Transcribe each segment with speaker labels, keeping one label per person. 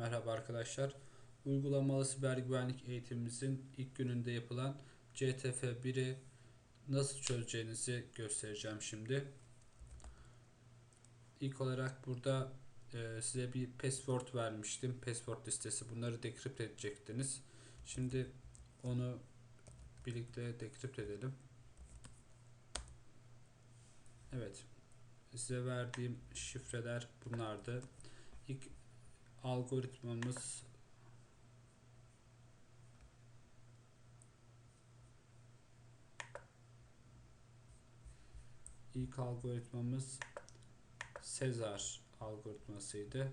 Speaker 1: Merhaba arkadaşlar. Uygulamalı siber güvenlik eğitimimizin ilk gününde yapılan CTF 1'i nasıl çözeceğinizi göstereceğim şimdi. İlk olarak burada e, size bir password vermiştim. Password listesi. Bunları dekript edecektiniz. Şimdi onu birlikte dekript edelim. Evet. Size verdiğim şifreler bunlardı. İlk algoritmamız ilk algoritmamız Sezar algoritmasıydı.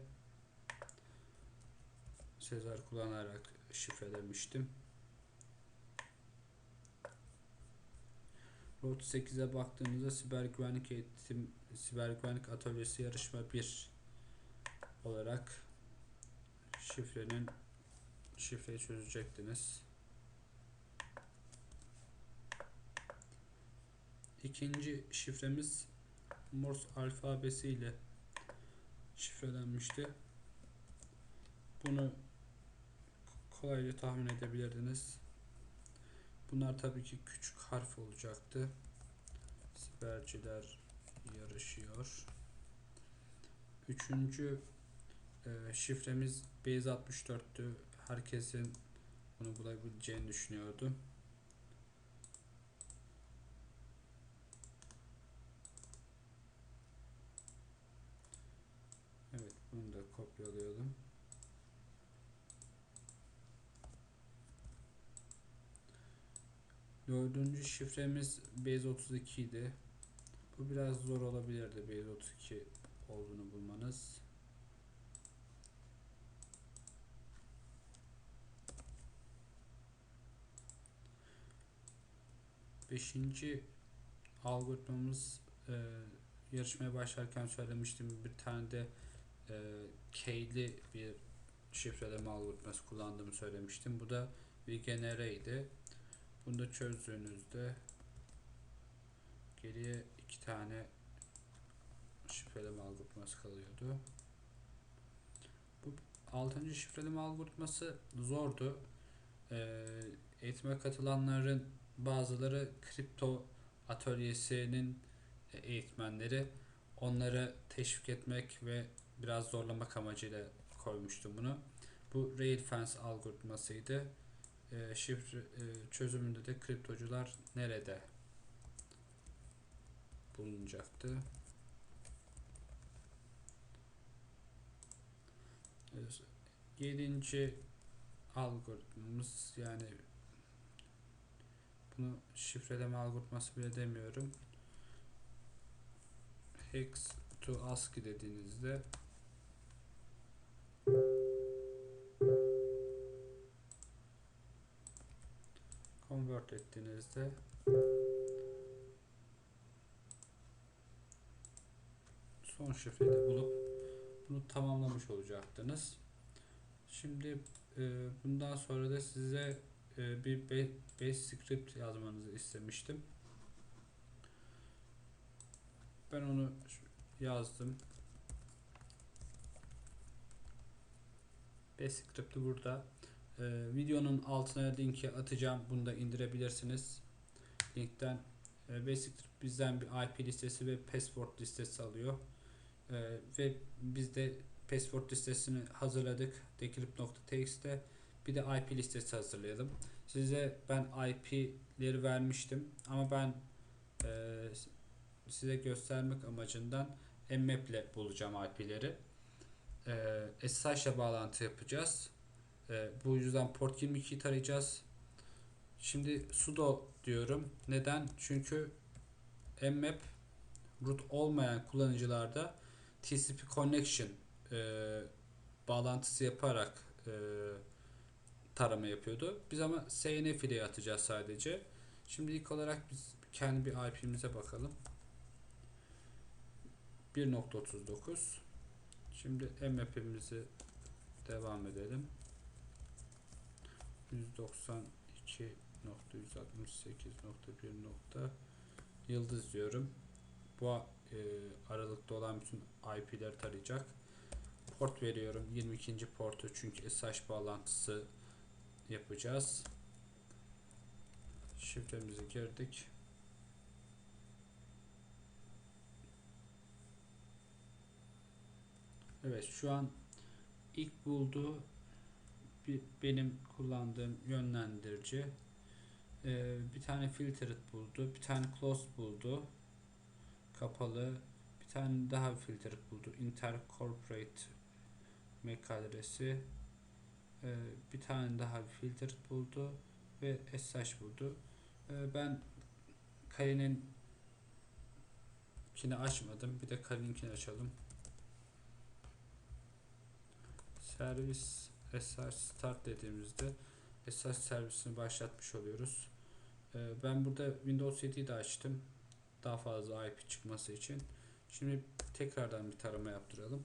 Speaker 1: Sezar kullanarak şifrelemiştim. Road 8'e baktığınızda siber güvenlik eğitim siber güvenlik atölyesi yarışma 1 olarak şifrenin şifreyi çözecektiniz. İkinci şifremiz Morse alfabesi ile şifrelenmişti. Bunu kolayca tahmin edebilirdiniz. Bunlar tabii ki küçük harf olacaktı. Siberciler yarışıyor. Üçüncü e, şifremiz Base 64'tü. Herkesin bunu bulabileceğini düşünüyordum. Evet bunu da kopyalayalım. Dördüncü şifremiz Base 32 idi. Bu biraz zor olabilirdi Base 32 olduğunu bulmanız. Beşinci algoritmamız e, yarışmaya başlarken söylemiştim bir tane de e, keyli bir şifreleme algoritması kullandığımı söylemiştim. Bu da bir genereydi. Bunu da çözdüğünüzde geriye iki tane şifreleme algoritması kalıyordu. Bu altıncı şifreleme algoritması zordu. Ee, eğitime katılanların bazıları kripto atölyesinin eğitmenleri onları teşvik etmek ve biraz zorlamak amacıyla koymuştum bunu. Bu Rail Fence algoritmasıydı. E, şifre e, çözümünde de kriptocular nerede bulunacaktı? E, yedinci algoritmamız yani bunu şifreleme algoritması bile demiyorum. Hex to ASCII dediğinizde convert ettiğinizde son şifreyi de bulup bunu tamamlamış olacaktınız. Şimdi e, bundan sonra da size e, bir base script yazmanızı istemiştim. Ben onu yazdım. Base script'i burada. Ee, videonun altına linki atacağım. Bunu da indirebilirsiniz. Linkten e, Basic bizden bir IP listesi ve password listesi alıyor. Ee, ve biz de password listesini hazırladık. decrypt.txt'te bir de IP listesi hazırlayalım. Size ben IP'leri vermiştim ama ben e, size göstermek amacından mmap ile bulacağım IP'leri. E, SSH ile bağlantı yapacağız. E, bu yüzden port 22'yi tarayacağız. Şimdi sudo diyorum. Neden? Çünkü mmap root olmayan kullanıcılarda TCP connection e, bağlantısı yaparak e, tarama yapıyordu. Biz ama SNF ile atacağız sadece. Şimdi ilk olarak biz kendi bir IP'mize bakalım. 1.39 Şimdi mmap'imizi devam edelim. 192.168.1 nokta yıldız diyorum. Bu e, aralıkta olan bütün IP'leri tarayacak. port veriyorum. 22. portu çünkü SSH bağlantısı yapacağız. Şifremizi girdik. Evet şu an ilk bulduğu benim kullandığım yönlendirici ee, bir tane filtered buldu bir tane close buldu kapalı bir tane daha filtered buldu intercorporate MAC adresi ee, bir tane daha filtered buldu ve SSH buldu ee, ben Kali'nin kini açmadım bir de Kali'ninkini açalım servis SSH start dediğimizde SSH servisini başlatmış oluyoruz. Ee, ben burada Windows 7'yi de açtım. Daha fazla IP çıkması için. Şimdi tekrardan bir tarama yaptıralım.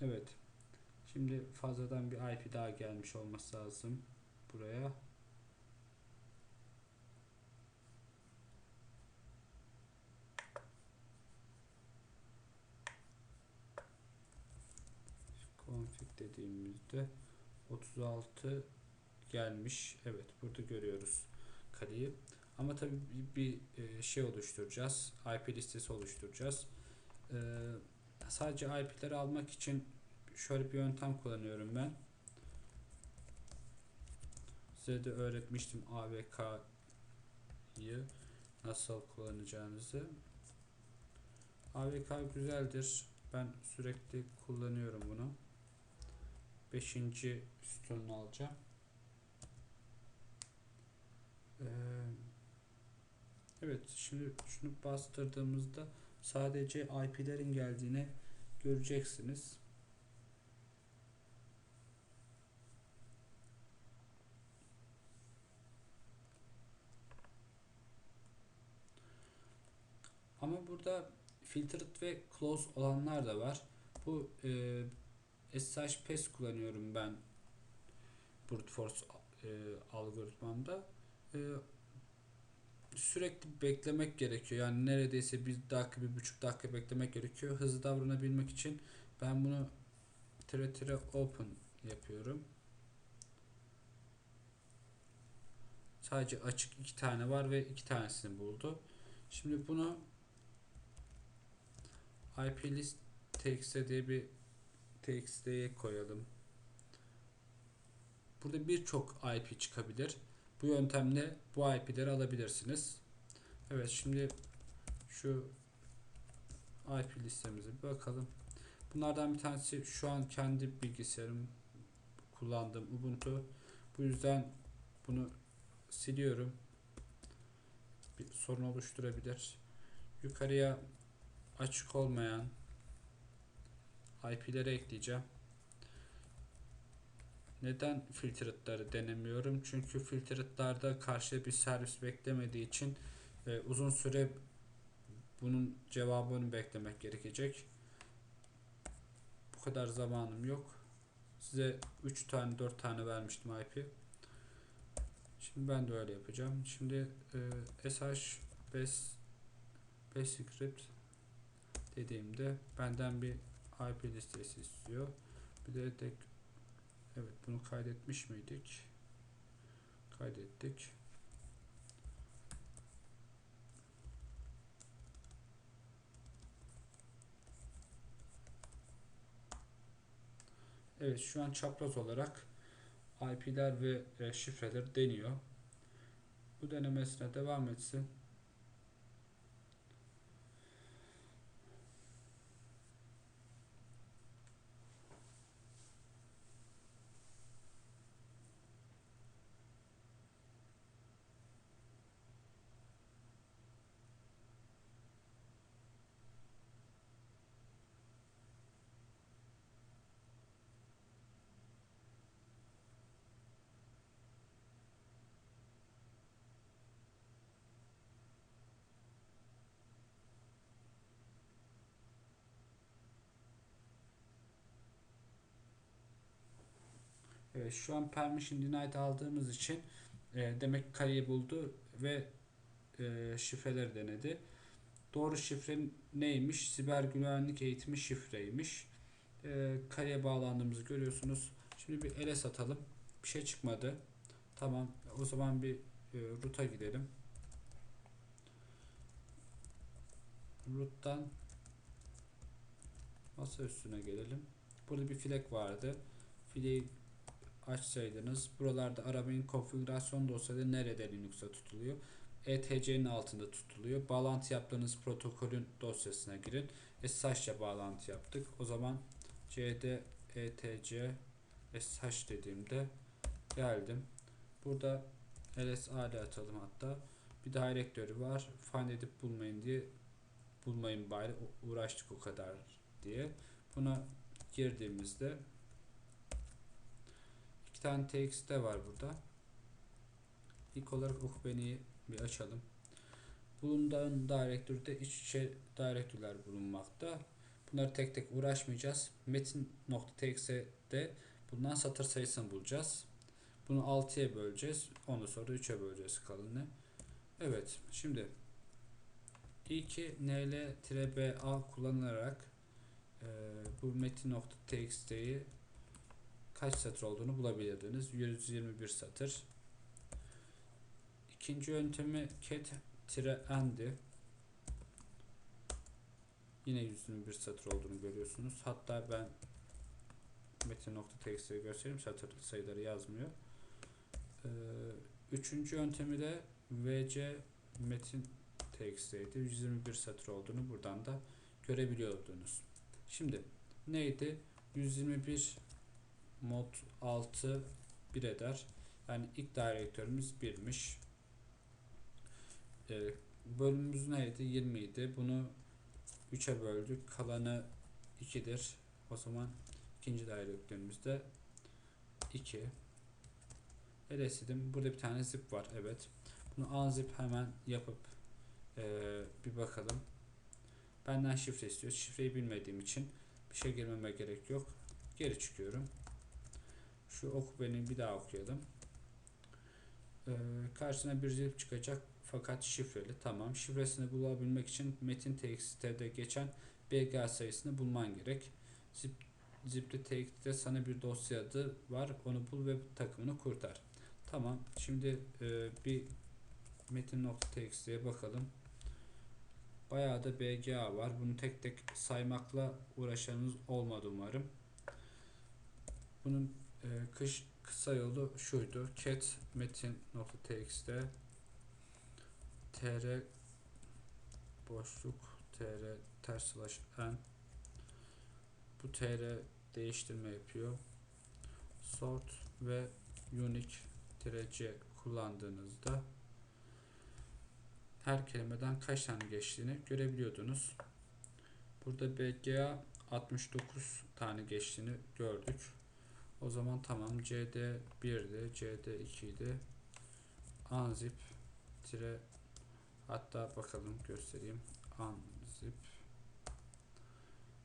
Speaker 1: Evet. Şimdi fazladan bir IP daha gelmiş olması lazım buraya. config dediğimizde 36 gelmiş. Evet burada görüyoruz kaleyi. Ama tabi bir, bir şey oluşturacağız. IP listesi oluşturacağız. Ee, sadece IP'leri almak için şöyle bir yöntem kullanıyorum ben. Size de öğretmiştim AVK'yı nasıl kullanacağınızı. AVK güzeldir. Ben sürekli kullanıyorum bunu. Beşinci sütununu alacağım. Ee, evet şimdi şunu bastırdığımızda sadece IP'lerin geldiğini göreceksiniz. Ama burada filtered ve close olanlar da var. Bu e, SSH PES kullanıyorum ben brute force e, algoritmamda. E, sürekli beklemek gerekiyor. Yani neredeyse bir dakika, bir buçuk dakika beklemek gerekiyor. Hızlı davranabilmek için ben bunu tire tire open yapıyorum. Sadece açık iki tane var ve iki tanesini buldu. Şimdi bunu IP list txt diye bir txt'ye koyalım. Burada birçok IP çıkabilir. Bu yöntemle bu IP'leri alabilirsiniz. Evet şimdi şu IP listemize bir bakalım. Bunlardan bir tanesi şu an kendi bilgisayarım kullandığım Ubuntu. Bu yüzden bunu siliyorum. Bir sorun oluşturabilir. Yukarıya açık olmayan IP'lere ekleyeceğim. Neden filtretleri denemiyorum? Çünkü filtretlerde karşı bir servis beklemediği için e, uzun süre bunun cevabını beklemek gerekecek. Bu kadar zamanım yok. Size 3 tane 4 tane vermiştim IP. Şimdi ben de öyle yapacağım. Şimdi e, SH base basic script dediğimde benden bir IP listesi istiyor. Bir de tek evet bunu kaydetmiş miydik? Kaydettik. Evet şu an çapraz olarak IP'ler ve e, şifreler deniyor. Bu denemesine devam etsin. Evet, şu an permission denied aldığımız için e, demek ki buldu ve e, şifreleri denedi. Doğru şifre neymiş? Siber güvenlik eğitimi şifreymiş. E, kareye bağlandığımızı görüyorsunuz. Şimdi bir ele satalım. Bir şey çıkmadı. Tamam. O zaman bir e, root'a gidelim. Root'tan masa üstüne gelelim. Burada bir filek vardı. Fileği açsaydınız buralarda arabanın konfigürasyon dosyaları nerede Linux'a tutuluyor? ETC'nin altında tutuluyor. Bağlantı yaptığınız protokolün dosyasına girin. SSH bağlantı yaptık. O zaman cd etc SSH dediğimde geldim. Burada lsal atalım hatta. Bir direktörü var. Find edip bulmayın diye bulmayın bari uğraştık o kadar diye. Buna girdiğimizde iki tane txt var burada. İlk olarak ukbeni'yi bir açalım. Bulunduğun direktörde iç içe direktörler bulunmakta. Bunları tek tek uğraşmayacağız. Metin.txt'de bundan satır sayısını bulacağız. Bunu 6'ya böleceğiz. Ondan sonra 3'e böleceğiz kalanını. Evet. Şimdi i2 nl-ba kullanarak e, bu metin.txt'yi kaç satır olduğunu bulabilirdiniz. 121 satır. İkinci yöntemi cat-endi. Yine 121 satır olduğunu görüyorsunuz. Hatta ben metin.txt'yi göstereyim. Satır sayıları yazmıyor. Ee, üçüncü yöntemi de vc metin txt'ydi. 121 satır olduğunu buradan da görebiliyordunuz. Şimdi neydi? 121 mod 6 1 eder. Yani ilk direktörümüz 1'miş. Ee, bölümümüz neydi? 20 idi. Bunu 3'e böldük. Kalanı 2'dir. O zaman ikinci direktörümüz de 2. LSD'im. Burada bir tane zip var. Evet. Bunu unzip hemen yapıp ee, bir bakalım. Benden şifre istiyor. Şifreyi bilmediğim için bir şey girmeme gerek yok. Geri çıkıyorum. Şu oku beni bir daha okuyalım. Ee, karşısına bir zip çıkacak fakat şifreli. Tamam. Şifresini bulabilmek için metin txt'de geçen bg sayısını bulman gerek. Zip, zipli txt'de sana bir dosya adı var. Onu bul ve takımını kurtar. Tamam. Şimdi e, bir metin.txt'ye bakalım. Bayağı da BGA var. Bunu tek tek saymakla uğraşanınız olmadı umarım. Bunun e, kış kısa yolu şuydu. cat metin.txt tr boşluk tr ters n bu tr değiştirme yapıyor. Sort ve unique c kullandığınızda her kelimeden kaç tane geçtiğini görebiliyordunuz. Burada BGA 69 tane geçtiğini gördük. O zaman tamam CD 1'di, CD 2'ydi. Unzip tire hatta bakalım göstereyim. Unzip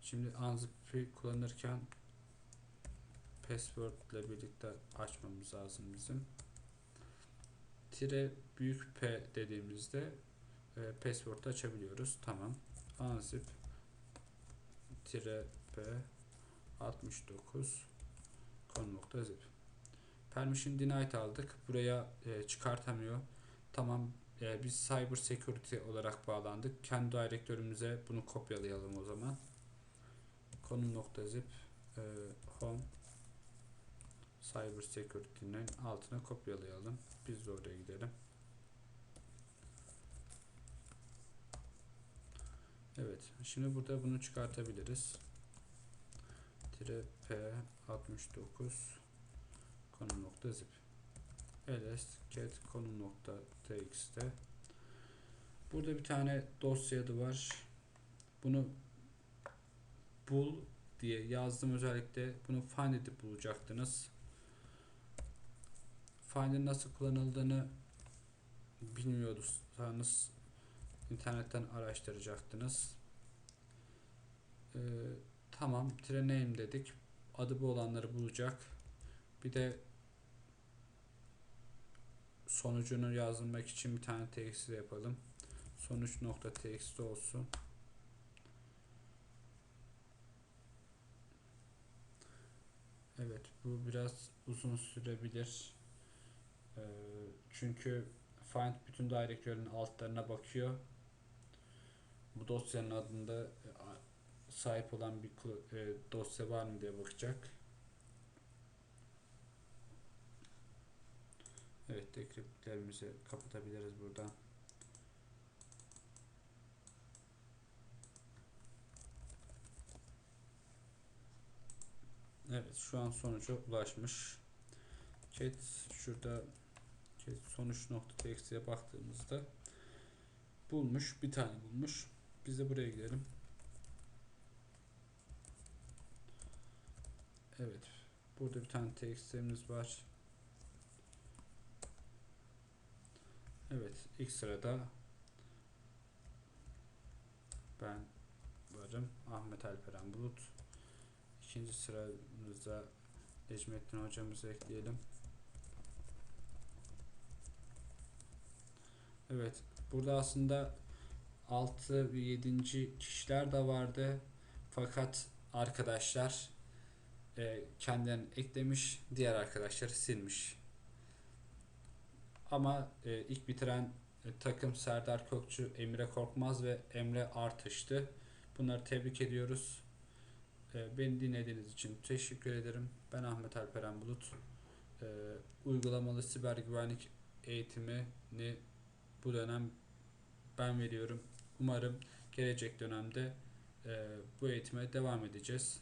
Speaker 1: Şimdi unzip'i kullanırken password ile birlikte açmamız lazım bizim. Tire büyük P dediğimizde e, password açabiliyoruz. Tamam. Unzip tire p 69 konu.zip permission denied aldık. Buraya e, çıkartamıyor. Tamam e, biz cyber security olarak bağlandık. Kendi direktörümüze bunu kopyalayalım o zaman. Konum.zip e, home cyber security'nin altına kopyalayalım. Biz de oraya gidelim. Evet. Şimdi burada bunu çıkartabiliriz. Tire P 69 konu nokta zip. Ls cat konu nokta txt burada bir tane dosya adı var. Bunu bul diye yazdım. Özellikle bunu find edip bulacaktınız. Find'in nasıl kullanıldığını bilmiyorsanız internetten araştıracaktınız. Ee, tamam, tire name dedik. Adı bu olanları bulacak. Bir de sonucunu yazmak için bir tane txt yapalım. Sonuç nokta txt olsun. Evet bu biraz uzun sürebilir. Ee, çünkü find bütün direktörün altlarına bakıyor. Bu dosyanın adında sahip olan bir e, dosya var mı diye bakacak. Evet, decryptlerimizi kapatabiliriz buradan. Evet, şu an sonuca ulaşmış. Chat şurada chat sonuç nokta txt'ye baktığımızda bulmuş, bir tane bulmuş. Biz de buraya gidelim. Evet, burada bir tane txt'imiz var. Evet, ilk sırada ben varım. Ahmet Alperen Bulut. İkinci sıramızda Necmettin hocamızı ekleyelim. Evet, burada aslında 6 ve 7. kişiler de vardı. Fakat arkadaşlar e, kendilerini eklemiş, diğer arkadaşları silmiş. Ama e, ilk bitiren e, takım Serdar Kökçü, Emre Korkmaz ve Emre Artış'tı. Bunları tebrik ediyoruz. E, beni dinlediğiniz için teşekkür ederim. Ben Ahmet Alperen Bulut. E, uygulamalı siber güvenlik eğitimini bu dönem ben veriyorum. Umarım gelecek dönemde e, bu eğitime devam edeceğiz.